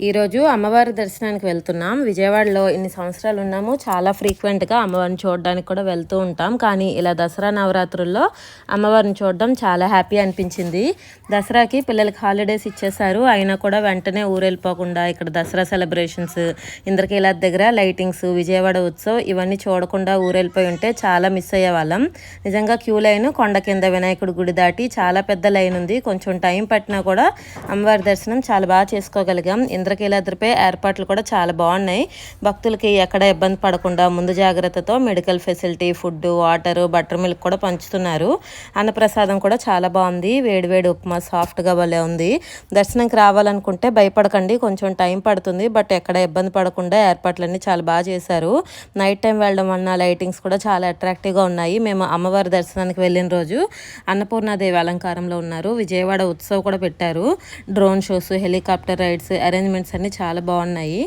ఈరోజు అమ్మవారి దర్శనానికి వెళ్తున్నాం. విజయవాడలో ఇన్ని సంవత్సరాలు ఉన్నాము. చాలా ఫ్రీక్వెంట్గా అమ్మవారిని చూడడానికి కూడా వెళ్తూ ఉంటాం. కానీ ఇలా దసరా నవరాత్రుల్లో అమ్మవారిని చూడడం చాలా హ్యాపీ అనిపించింది. దసరాకి పిల్లలకి హాలిడేస్ ఇచ్చేశారు. అయినా కూడా వెంటనే ఊరెళ్ళిపోకుండా ఇక్కడ దసరా సెలబ్రేషన్స్ ఇంద్రకీలాద్ దగ్గర లైటింగ్స్ విజయవాడ ఉత్సవ్ ఇవన్నీ చూడకుండా ఊరెళ్ళిపోయి ఉంటే చాలా మిస్ అయ్యే వాళ్ళం. నిజంగా క్యూ లైన్ కొండ కింద వినాయకుడి గుడి దాటి చాలా పెద్ద లైన్ ఉంది. కొంచెం టైం పట్టినా కూడా అమ్మవారి దర్శనం చాలా బాగా చేసుకోగలిగాం. ఇంద్రకీలాద్రిపై ఏర్పాట్లు కూడా చాలా బాగున్నాయి. భక్తులకి ఎక్కడ ఇబ్బంది పడకుండా ముందు జాగ్రత్తతో medical facility food water butter milk కూడా పంచుతున్నారు. అన్నప్రసాదం కూడా చాలా బాగుంది. వేడివేడి ఉప్మా సాఫ్ట్గా భలే ఉంది. దర్శనంకి రావాలనుకుంటే భయపడకండి. కొంచెం టైం పడుతుంది. బట్ ఎక్కడ ఇబ్బంది పడకుండా ఏర్పాట్లన్నీ చాలా బాగా చేశారు. నైట్ టైం వెళ్ళడం వలన లైటింగ్స్ కూడా చాలా అట్రాక్టివ్గా ఉన్నాయి. మేము అమ్మవారి దర్శనానికి వెళ్ళిన రోజు అన్నపూర్ణాదేవి అలంకారంలో ఉన్నారు. విజయవాడ ఉత్సవ్ కూడా పెట్టారు. Drone shows helicopter rides arrangement arrangements అన్నీ చాలా బాగున్నాయి.